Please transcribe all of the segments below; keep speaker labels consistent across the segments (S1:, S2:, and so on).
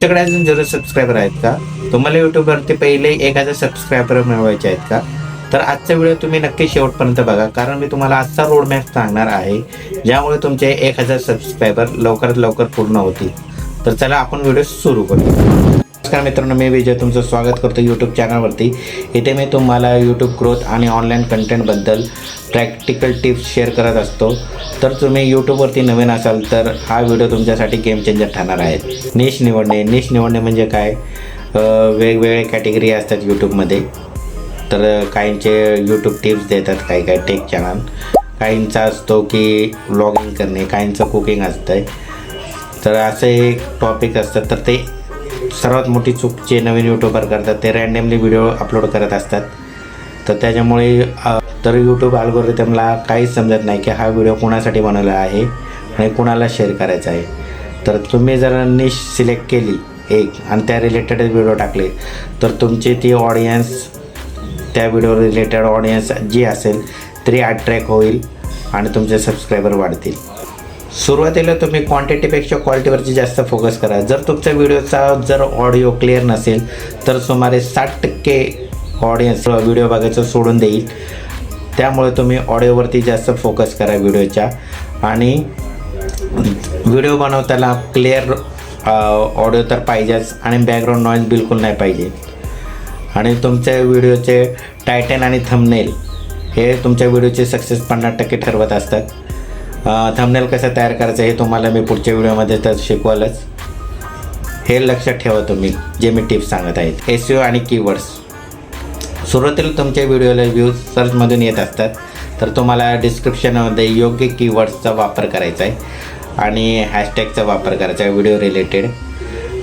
S1: तुमच्याकडे अजून zero subscriber आहेत का? तुम्हाला युट्यूबवरती पहिले एक हजार सबस्क्रायबर मिळवायचे आहेत का? तर आजचा व्हिडिओ तुम्ही नक्की शेवटपर्यंत बघा कारण मी तुम्हाला आजचा रोडमॅप सांगणार आहे ज्यामुळे तुमचे एक हजार सबस्क्रायबर लवकरात लवकर पूर्ण होतील. तर चला आपण व्हिडिओ सुरू करू नमस्कार मित्रांनो मी विजय तुमचं स्वागत करतो यूट्यूब चॅनलवरती इथे मी तुम्हाला यूट्यूब ग्रोथ आणि ऑनलाईन कंटेंटबद्दल प्रॅक्टिकल टिप्स शेअर करत असतो. तर तुम्ही यूट्यूबवरती नवीन असाल तर हा व्हिडिओ तुमच्यासाठी गेम चेंजर ठरणार आहे. निश निवडणे निश निवडणे म्हणजे काय? वेगवेगळे कॅटेगरी असतात यूट्यूबमध्ये तर काहींचे यूट्यूब टिप्स देतात काही काही टेक चॅनल काहींचा असतो की व्लॉगिंग करणे काहींचं कुकिंग असतं आहे तर असे एक टॉपिक असतात तर ते सर्वात मोठी चूक जे नवीन यूट्यूबर करतात ते रँडमली व्हिडिओ अपलोड करत असतात. तर त्याच्यामुळे तर यूट्यूब अल्गोरिदमला काहीच समजत नाही की हा व्हिडिओ कोणासाठी बनवला आहे आणि कोणाला शेअर करायचा आहे. तर तुम्ही जर निश सिलेक्ट केली एक आणि त्या रिलेटेड व्हिडिओ टाकले तर तुमची ती ऑडियन्स त्या व्हिडिओ रिलेटेड ऑडियन्स जी असेल तरी अट्रॅक्ट होईल आणि तुमचे सबस्क्रायबर वाढतील. सुरुवातीला तुम्ही क्वांटिटीपेक्षा क्वालिटीवरती जास्त फोकस करा. जर तुमच्या व्हिडिओचा जर ऑडिओ क्लिअर नसेल तर सुमारे साठ टक्के ऑडियन्स व्हिडिओ बघायचं सोडून देईल. त्यामुळे तुम्ही ऑडिओवरती जास्त फोकस करा व्हिडिओच्या आणि व्हिडिओ बनवताना क्लिअर ऑडिओ तर पाहिजेच आणि बॅकग्राऊंड नॉईज बिलकुल नाही पाहिजे. आणि तुमच्या व्हिडिओचे टायटन आणि थंबनेल हे तुमच्या व्हिडिओचे सक्सेस पन्नास टक्के ठरवत असतात. थंबनेल कसं तयार करायचं हे तुम्हाला मी पुढच्या व्हिडिओमध्ये तर शिकवालच. हे लक्षात ठेवा तुम्ही जे मी टिप्स सांगत आहेत. एस आणि कीवर्ड्स सुरुवातीला तुमच्या व्हिडिओला व्ह्यूज सर्चमधून येत असतात तर तुम्हाला डिस्क्रिप्शनमध्ये योग्य कीवर्ड्सचा वापर करायचा आहे आणि हॅशटॅगचा वापर करायचा आहे व्हिडिओ रिलेटेड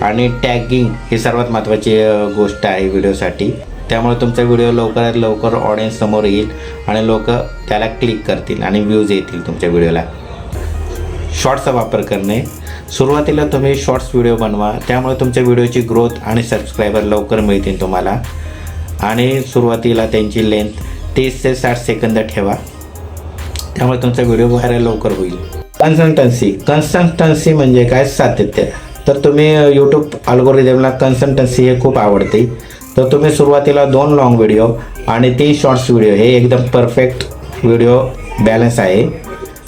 S1: आणि टॅगिंग ही सर्वात महत्त्वाची गोष्ट आहे व्हिडिओसाठी. त्यामुळे तुमचा व्हिडिओ लवकरात लवकर ऑडियन्स समोर येईल आणि लोक त्याला क्लिक करतील आणि व्ह्यूज येतील तुमच्या व्हिडिओला. शॉर्ट्सचा वापर करणे. सुरुवातीला तुम्ही शॉर्ट्स व्हिडिओ बनवा. त्यामुळे तुमच्या व्हिडिओची ग्रोथ आणि सबस्क्रायबर लवकर मिळतील तुम्हाला. आणि सुरुवातीला त्यांची लेंथ तीस ते साठ सेकंद ठेवा. त्यामुळे तुमचा व्हिडिओ व्हायरल लवकर होईल. कन्सल्टन्सी कन्सल्टन्सी म्हणजे काय? सातत्य. तर तुम्ही यूट्यूब अल्गोरिदमला कन्सल्टन्सी हे खूप आवडते. तर तुम्ही सुरुवातीला दोन लॉंग व्हिडिओ आणि तीन शॉर्ट्स व्हिडिओ हे एकदम परफेक्ट व्हिडिओ बॅलन्स आहे.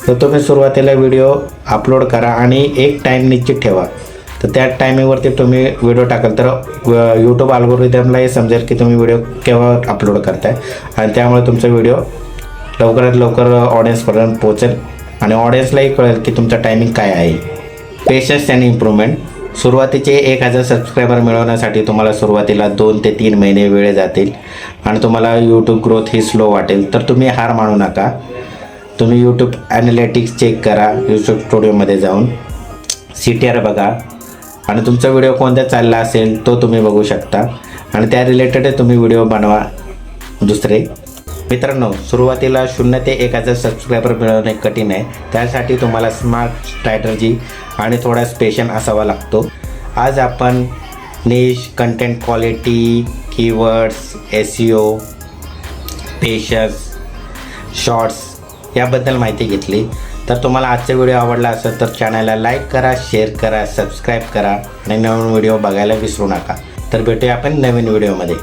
S1: तर तुम्ही सुरुवातीला व्हिडिओ अपलोड करा आणि एक टाईम निश्चित ठेवा. तर त्या टायमिंगवरती तुम्ही व्हिडिओ टाकाल. तर यूट्यूब अल्गोरिदमला हे समजेल की तुम्ही व्हिडिओ केव्हा अपलोड करताय. आणि त्यामुळे तुमचा व्हिडिओ लवकरात लवकर ऑडियन्सपर्यंत पोहोचेल. आणि ऑडियन्सलाही कळेल की तुमचा टायमिंग काय आहे. पेशन्स आणि इम्प्रूव्हमेंट सुरुवातीचे एक हजार सबस्क्रायबर मिळवण्यासाठी तुम्हाला सुरुवातीला दोन ते तीन महिने वेळ जातील आणि तुम्हाला यूट्यूब ग्रोथ ही स्लो वाटेल. तर तुम्ही हार मानू नका. तुम्ही यूट्यूब ॲनालिटिक्स चेक करा. यूट्यूब स्टुडिओमध्ये जाऊन. सी टी आर बघा. आणि तुमचा व्हिडिओ कोणता चालला असेल तो तुम्ही बघू शकता. आणि त्या रिलेटेड तुम्ही व्हिडिओ बनवा. दुसरे. मित्रांनो सुरुवातीला शून्य ते एक हजार सबस्क्रायबर मिळवणे कठीण आहे. त्यासाठी तुम्हाला स्मार्ट स्ट्रॅटर्जी आणि थोडा स्पेशन असावा लागतो. आज आपण niche content quality keywords S O patience shorts याबद्दल माहिती घेतली. तर तुम्हाला आजचा व्हिडिओ आवडला असेल तर चॅनलला लाईक करा शेअर करा सबस्क्राईब करा आणि नवीन व्हिडिओ बघायला विसरू नका. तर भेटूया आपण नवीन व्हिडिओमध्ये